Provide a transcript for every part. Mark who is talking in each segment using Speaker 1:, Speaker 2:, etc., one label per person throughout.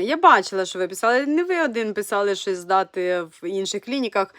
Speaker 1: Я бачила, що ви писали. Не ви один писали щось здати в інших клініках,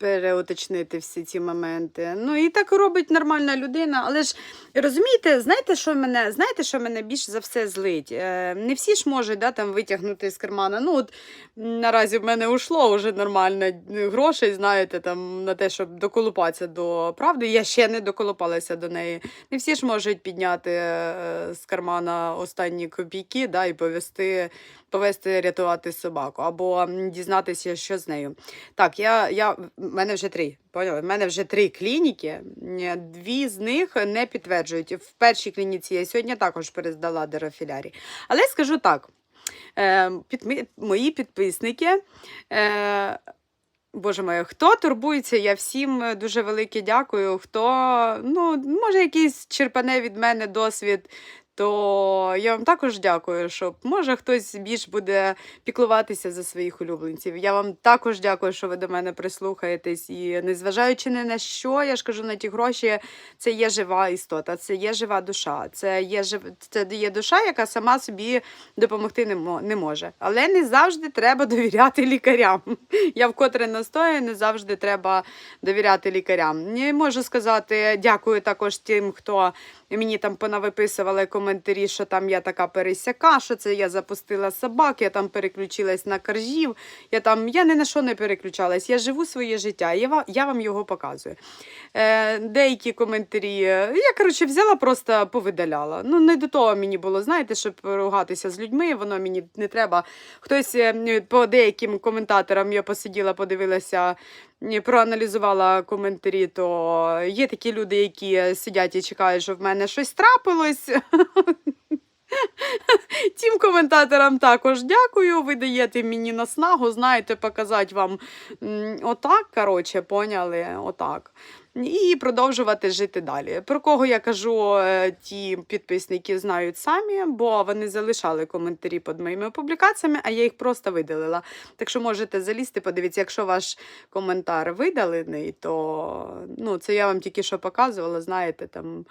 Speaker 1: переуточнити всі ці моменти. Ну і так робить нормальна людина. Але ж розумієте, знаєте, що мене, знаєте, що мене більше за все злить? Е, не всі ж можуть да, там, витягнути з кармана. Ну, от наразі в мене ушло вже нормально грошей, знаєте, там, на те, щоб доколупатися до правди. Я ще не доколупалася до неї. Не всі ж можуть підняти е, з кармана останні копійки да, і повести, повести рятувати собаку або дізнатися, що з нею. Так, я, я, в мене вже три. Поняли? В мене вже три клініки. Дві з них не підтверджують. В першій клініці я сьогодні також перездала дерофілярі. Але скажу так: е, підми- мої підписники. Е, Боже моє, хто турбується, я всім дуже велике дякую. Хто, ну, може, якийсь черпане від мене досвід, то я вам також дякую, що може хтось більш буде піклуватися за своїх улюбленців. Я вам також дякую, що ви до мене прислухаєтесь. І незважаючи ні на що, я ж кажу, на ті гроші, це є жива істота, це є жива душа, це є жив... це є душа, яка сама собі допомогти не, може. Але не завжди треба довіряти лікарям. Я вкотре настою, не завжди треба довіряти лікарям. Не можу сказати дякую також тим, хто мені там понавиписували коментарі, що там я така пересяка, що це я запустила собак, я там переключилась на коржів. Я там я ні на що не переключалась. Я живу своє життя. Я, я вам його показую. Е, деякі коментарі. е, Я, коротше, взяла, просто повидаляла. Ну, не до того мені було, знаєте, щоб ругатися з людьми, воно мені не треба. Хтось е, по деяким коментаторам я посиділа, подивилася, проаналізувала коментарі, то є такі люди, які сидять і чекають, що в мене щось трапилось. Тим коментаторам також дякую. Ви даєте мені наснагу, знаєте, показати вам отак, коротше, поняли, отак. І продовжувати жити далі. Про кого я кажу, е, ті підписники знають самі, бо вони залишали коментарі під моїми публікаціями, а я їх просто видалила. Так що можете залізти, подивіться, якщо ваш коментар видалений, то ну, це я вам тільки що показувала, знаєте, там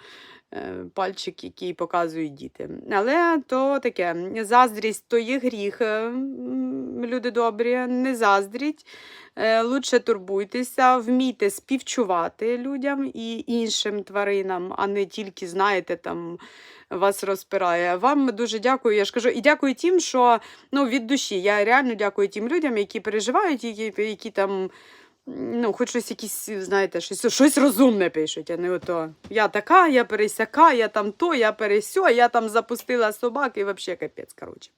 Speaker 1: е, пальчик, який показують діти. Але то таке, заздрість то є гріх, е, люди добрі, не заздріть. Е, Лучше турбуйтеся, вмійте співчувати людям і іншим тваринам, а не тільки, знаєте, там вас розпирає. Вам дуже дякую. Я ж кажу, і дякую тим, що ну, від душі. Я реально дякую тим людям, які переживають, які, які там. Ну, хоч щось якісь, знаєте, щось, щось розумне пишуть, а не ото. Я така, я пересяка, я там то, я пересьо, я там запустила собак і взагалі капець, коротше.